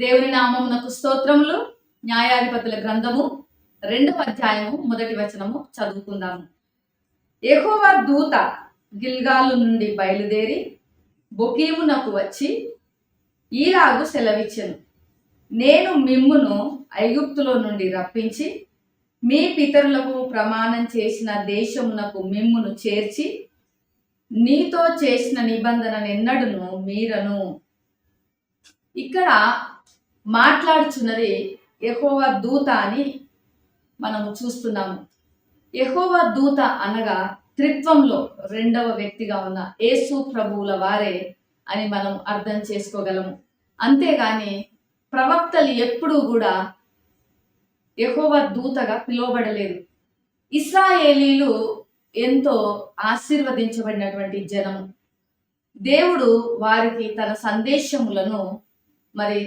దేవుని నామమునకు స్తోత్రములు న్యాయాధిపతుల గ్రంథము రెండవ అధ్యాయము మొదటి వచనము చదువుకుందాము. ఎహోవ దూత గిల్గాలు నుండి బయలుదేరి బొకీమునకు వచ్చి ఈలాగు సెలవిచ్చెను. నేను మిమ్మును ఐగుప్తులో నుండి రప్పించి మీ పితరులకు ప్రమాణం చేసిన దేశమునకు మిమ్మును చేర్చి నీతో చేసిన నిబంధన ఎన్నడను మీరను. ఇక్కడ మాట్లాడుచున్నది ఎహోవా దూత అని మనము చూస్తున్నాము. ఎహోవా దూత అనగా త్రిత్వంలో రెండవ వ్యక్తిగా ఉన్న యేసు ప్రభువుల వారే అని మనం అర్థం చేసుకోగలము. అంతేగాని ప్రవక్తలు ఎప్పుడూ కూడా యెహోవా దూతగా పిలువబడలేదు. ఇస్రాయేలీలు ఎంతో ఆశీర్వదించబడినటువంటి జనము. దేవుడు వారికి తన సందేశములను మరి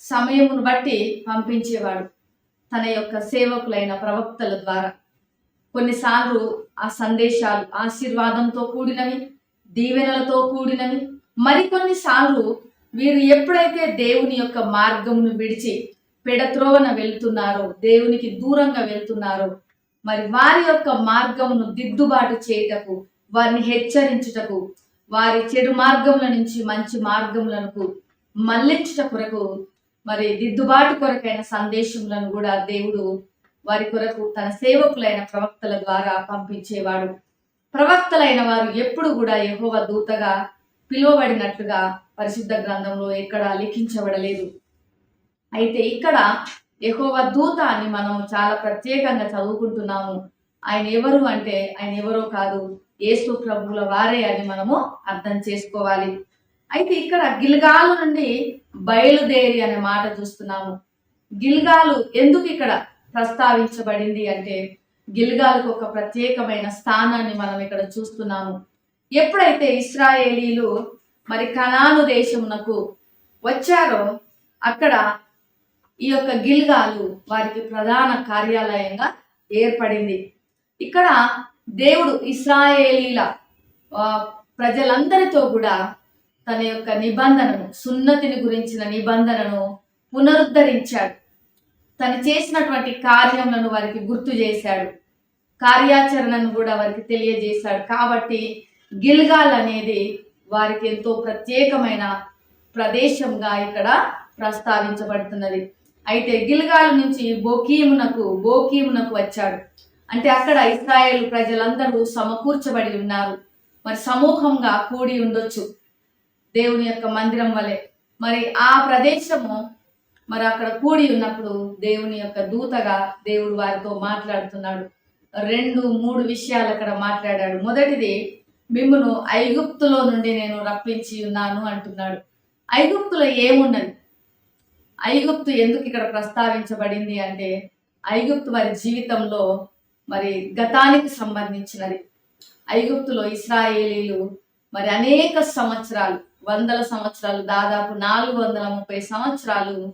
సమయమును బట్టి పంపించేవాడు తన యొక్క సేవకులైన ప్రవక్తల ద్వారా. కొన్నిసార్లు ఆ సందేశాలు ఆశీర్వాదంతో కూడినవి దీవెనలతో కూడినవి. మరికొన్నిసార్లు వీరు ఎప్పుడైతే దేవుని యొక్క మార్గమును విడిచి పెడత్రోవన వెళ్తున్నారో దేవునికి దూరంగా వెళ్తున్నారో మరి వారి యొక్క మార్గమును దిద్దుబాటు చేయుటకు వారిని హెచ్చరించుటకు వారి చెడు మార్గముల నుంచి మంచి మార్గములకు మళ్ళించుట కొరకు మరి దిద్దుబాటు కొరకైన సందేశములను కూడా దేవుడు వారి కొరకు తన సేవకులైన ప్రవక్తల ద్వారా పంపించేవాడు. ప్రవక్తలైన వారు ఎప్పుడు కూడా యహోవ దూతగా పిలువబడినట్లుగా పరిశుద్ధ గ్రంథంలో ఎక్కడ లిఖించబడలేదు. అయితే ఇక్కడ యహోవ దూత అని మనం చాలా ప్రత్యేకంగా చదువుకుంటున్నాము. ఆయన ఎవరు అంటే ఆయన ఎవరో కాదు యేసు ప్రభువుల వారే అని మనము అర్థం చేసుకోవాలి. అయితే ఇక్కడ గిల్గాలు నుండి బయలుదేరి అనే మాట చూస్తున్నాము. గిల్గాలు ఎందుకు ఇక్కడ ప్రస్తావించబడింది అంటే గిల్గాలకు ఒక ప్రత్యేకమైన స్థానాన్ని మనం ఇక్కడ చూస్తున్నాము. ఎప్పుడైతే ఇస్రాయేలీలు మరి కనాను దేశమునకు వచ్చారో అక్కడ ఈ యొక్క గిల్గాలు వారికి ప్రధాన కార్యాలయంగా ఏర్పడింది. ఇక్కడ దేవుడు ఇస్రాయేలీల ప్రజలందరితో కూడా తన యొక్క నిబంధనను సున్నతిని గురించిన నిబంధనను పునరుద్ధరించాడు. తను చేసినటువంటి కార్యములను వారికి గుర్తు చేశాడు. కార్యాచరణను కూడా వారికి తెలియజేశాడు. కాబట్టి గిల్గాల్ అనేది వారికి ఎంతో ప్రత్యేకమైన ప్రదేశంగా ఇక్కడ ప్రస్తావించబడుతున్నది. అయితే గిల్గాల్ నుంచి బోకీమునకు బోకీమునకు వచ్చాడు. అంటే అక్కడ ఇస్రాయేల్ ప్రజలందరూ సమకూర్చబడి ఉన్నారు. మరి సమూహంగా కూడి ఉండొచ్చు. దేవుని యొక్క మందిరం వలె. మరి ఆ ప్రదేశము మరి అక్కడ కూడి ఉన్నప్పుడు దేవుని యొక్క దూతగా దేవుడు వారితో మాట్లాడుతున్నాడు. రెండు మూడు విషయాలు అక్కడ మాట్లాడాడు. మొదటిది మిమ్మును ఐగుప్తులో నుండి నేను రప్పించి ఉన్నాను అంటున్నాడు. ఐగుప్తులో ఏమున్నది? ఐగుప్తు ఎందుకు ఇక్కడ ప్రస్తావించబడింది అంటే ఐగుప్తు వారి జీవితంలో మరి గతానికి సంబంధించినది. ఐగుప్తులో ఇస్రాయేలీలు మరి అనేక సంవత్సరాలు వందల సంవత్సరాలు దాదాపు నాలుగు వందల ముప్పై సంవత్సరాలు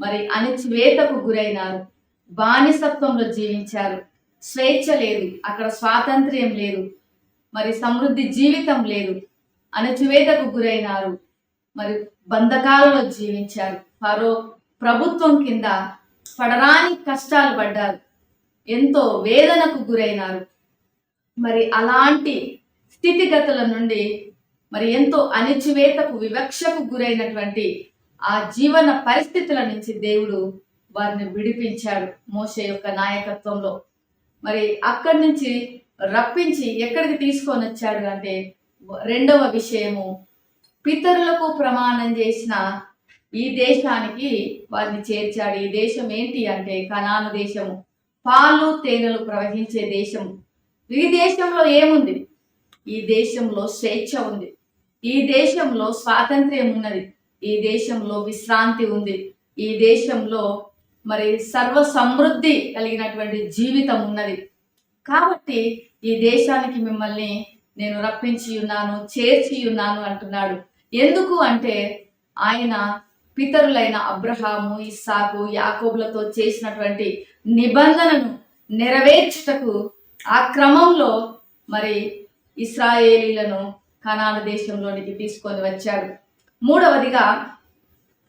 మరి అణిచివేతకు గురైనారు. బానిసత్వంలో జీవించారు. స్వేచ్ఛ లేదు. అక్కడ స్వాతంత్ర్యం లేదు. మరి సమృద్ధి జీవితం లేదు. అణచివేతకు గురైనారు. మరి బంధకాలలో జీవించారు. ఫరో ప్రభుత్వం కింద పడరాని కష్టాలు పడ్డారు. ఎంతో వేదనకు గురైనారు. మరి అలాంటి స్థితిగతుల నుండి మరి ఎంతో అణిచివేతకు వివక్షకు గురైనటువంటి ఆ జీవన పరిస్థితుల నుంచి దేవుడు వారిని విడిపించాడు మోసే యొక్క నాయకత్వంలో. మరి అక్కడి నుంచి రప్పించి ఎక్కడికి తీసుకొని వచ్చాడు అంటే రెండవ విషయము పితరులకు ప్రమాణం చేసిన ఈ దేశానికి వారిని చేర్చాడు. ఈ దేశం ఏంటి అంటే కనాను దేశము. పాలు తేనెలు ప్రవహించే దేశం ఈ దేశంలో ఏముంది? ఈ దేశంలో స్వేచ్ఛ ఉంది. ఈ దేశంలో స్వాతంత్ర్యం ఉన్నది. ఈ దేశంలో విశ్రాంతి ఉంది. ఈ దేశంలో మరి సర్వ సమృద్ధి కలిగినటువంటి జీవితం ఉన్నది. కాబట్టి ఈ దేశానికి మిమ్మల్ని నేను రప్పించి ఉన్నాను చేర్చి ఉన్నాను అంటున్నాడు. ఎందుకు అంటే ఆయన పితరులైన అబ్రహాము ఇస్సాకు యాకోబులతో చేసినటువంటి నిబంధనను నెరవేర్చుటకు ఆ క్రమంలో మరి ఇస్రాయేలీలను కనాన దేశంలోనికి తీసుకొని వచ్చాడు. మూడవదిగా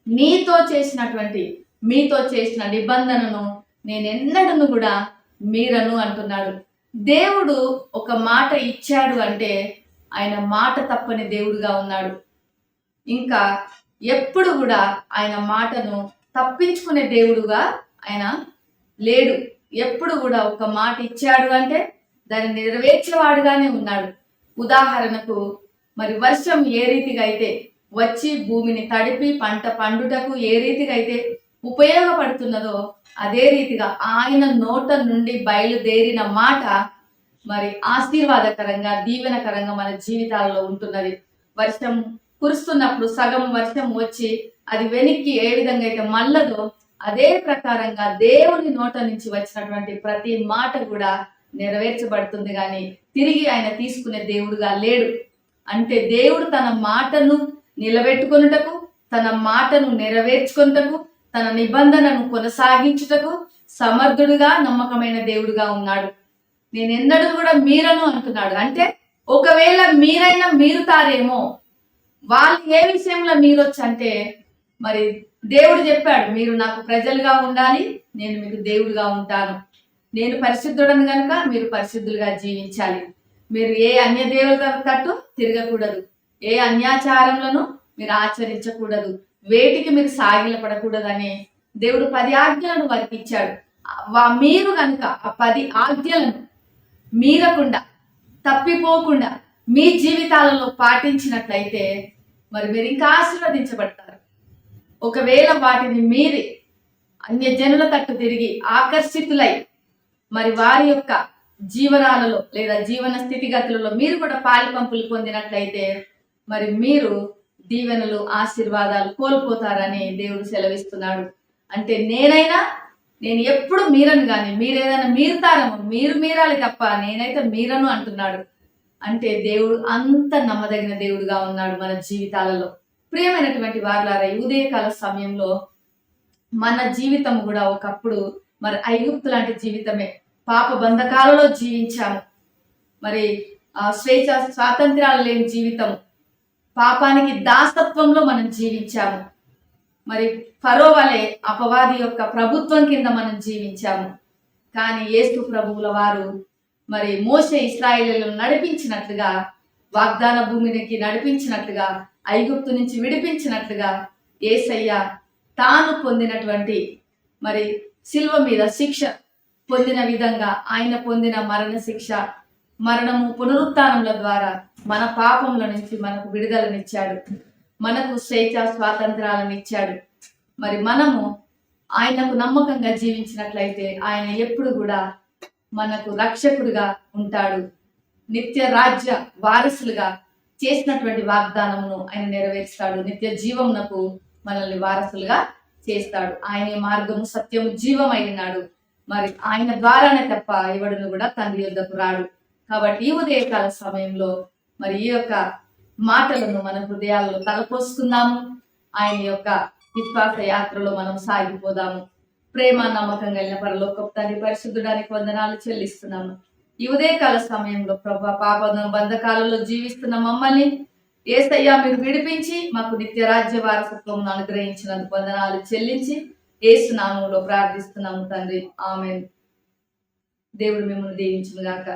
మీతో చేసినటువంటి మీతో చేసిన నిబంధనను నేను ఎన్నడను కూడా మీరను అంటున్నాడు. దేవుడు ఒక మాట ఇచ్చాడు అంటే ఆయన మాట తప్పని దేవుడుగా ఉన్నాడు. ఇంకా ఎప్పుడు కూడా ఆయన మాటను తప్పించుకునే దేవుడుగా ఆయన లేడు. ఎప్పుడు కూడా ఒక మాట ఇచ్చాడు అంటే దాన్ని నెరవేర్చేవాడుగానే ఉన్నాడు. ఉదాహరణకు మరి వర్షం ఏ రీతిగా అయితే వచ్చి భూమిని తడిపి పంట పండుటకు ఏ రీతిగా అయితే ఉపయోగపడుతున్నదో అదే రీతిగా ఆయన నోట నుండి బయలుదేరిన మాట మరి ఆశీర్వాదకరంగా దీవెనకరంగా మన జీవితాల్లో ఉంటున్నది. వర్షం కురుస్తున్నప్పుడు సగం వర్షం వచ్చి అది వెనక్కి ఏ విధంగా అయితే మల్లదో అదే ప్రకారంగా దేవుని నోట నుంచి వచ్చినటువంటి ప్రతి మాట కూడా నెరవేర్చబడుతుంది కానీ తిరిగి ఆయన తీసుకునే దేవుడుగా లేడు. అంటే దేవుడు తన మాటను నిలబెట్టుకొనుటకు తన మాటను నెరవేర్చుకొనుటకు తన నిబంధనను కొనసాగించుటకు సమర్థుడుగా నమ్మకమైన దేవుడుగా ఉన్నాడు. నేను ఎన్నడూ కూడా మీరను అంటున్నాడు. అంటే ఒకవేళ మీరైనా మీరుతారేమో వాళ్ళు ఏ విషయంలో మీరొచ్చు అంటే మరి దేవుడు చెప్పాడు మీరు నాకు ప్రజలుగా ఉండాలి నేను మీకు దేవుడుగా ఉంటాను. నేను పరిశుద్ధుడను గనుక మీరు పరిశుద్ధులుగా జీవించాలి. మీరు ఏ అన్య దేవుల తట్టు తిరగకూడదు. ఏ అన్యాచారములను మీరు ఆచరించకూడదు. వేటికి మీరు సాగిలపడకూడదని దేవుడు పది ఆజ్ఞలను వారికి ఇచ్చాడు. మీరు కనుక ఆ పది ఆజ్ఞలను మీరకుండా తప్పిపోకుండా మీ జీవితాలలో పాటించినట్లయితే మరి మీరు ఇంకా ఆశీర్వదించబడతారు. ఒకవేళ వాటిని మీరి అన్య జనుల తట్టు తిరిగి ఆకర్షితులై మరి వారి యొక్క జీవనాలలో లేదా జీవన స్థితిగతులలో మీరు కూడా పాలి పంపులు పొందినట్లయితే మరి మీరు దీవెనలు ఆశీర్వాదాలు కోల్పోతారని దేవుడు సెలవిస్తున్నాడు. అంటే నేనైనా నేను ఎప్పుడు మీరను కానీ మీరు ఏదైనా మీరుతారేమో మీరు మీరాలి తప్ప నేనైతే మీరను అంటున్నాడు. అంటే దేవుడు అంత నమ్మదగిన దేవుడుగా ఉన్నాడు మన జీవితాలలో. ప్రియమైనటువంటి వారులారా ఉదయకాల సమయంలో మన జీవితం కూడా ఒకప్పుడు మరి ఐగుప్తు లాంటి జీవితమే. పాప బంధకాలలో జీవించాము మరి స్వేచ్ఛ స్వాతంత్రాలు లేని జీవితం పాపానికి దాసత్వంలో మనం జీవించాము. మరి ఫరో వలె అపవాది యొక్క ప్రభుత్వం కింద మనం జీవించాము. కానీ ఏసు ప్రభువుల వారు మరి మోస ఇస్రాయిలను నడిపించినట్లుగా వాగ్దాన భూమికి నడిపించినట్లుగా ఐగుప్తు నుంచి విడిపించినట్లుగా ఏసయ్య తాను పొందినటువంటి మరి శిల్వ మీద శిక్ష పొందిన విధంగా ఆయన పొందిన మరణ శిక్ష మరణము పునరుత్నముల ద్వారా మన పాపముల నుంచి మనకు విడుదలనిచ్చాడు. మనకు స్వేచ్ఛ స్వాతంత్రాలను ఇచ్చాడు. మరి మనము ఆయనకు నమ్మకంగా జీవించినట్లయితే ఆయన ఎప్పుడు కూడా మనకు రక్షకుడిగా ఉంటాడు. నిత్య రాజ్య వారసులుగా చేసినటువంటి వాగ్దానమును ఆయన నెరవేరుస్తాడు. నిత్య జీవమునకు మనల్ని వారసులుగా చేస్తాడు. ఆయనే మార్గము సత్యము జీవమైనాడు మరి ఆయన ద్వారానే తప్ప ఎవడును కూడా తండ్రి యొద్దకు రాడు. కాబట్టి ఈ ఉదయకాల సమయంలో మరి ఈ యొక్క మాటలను మన హృదయాల్లో తలపోసుకుందాము. ఆయన యొక్క విశ్వాస యాత్రలో మనం సాగిపోదాము. ప్రేమ నమ్మకం కలిగిన పరలోక తండ్రి పరిశుద్ధుడానికి వందనాలు చెల్లిస్తున్నాము. ఈ ఉదయకాల సమయంలో ప్రభా పాప బంధకాలలో జీవిస్తున్న మమ్మల్ని ఏసయ్యా మీరు విడిపించి మాకు నిత్య రాజ్య వారసత్వం అనుగ్రహించినందుకు వందనాలు చెల్లించి ఏసునామంలో ప్రార్థిస్తున్నాము తండ్రి. ఆమె దేవుడు మిమ్మల్ని దీవించుగాక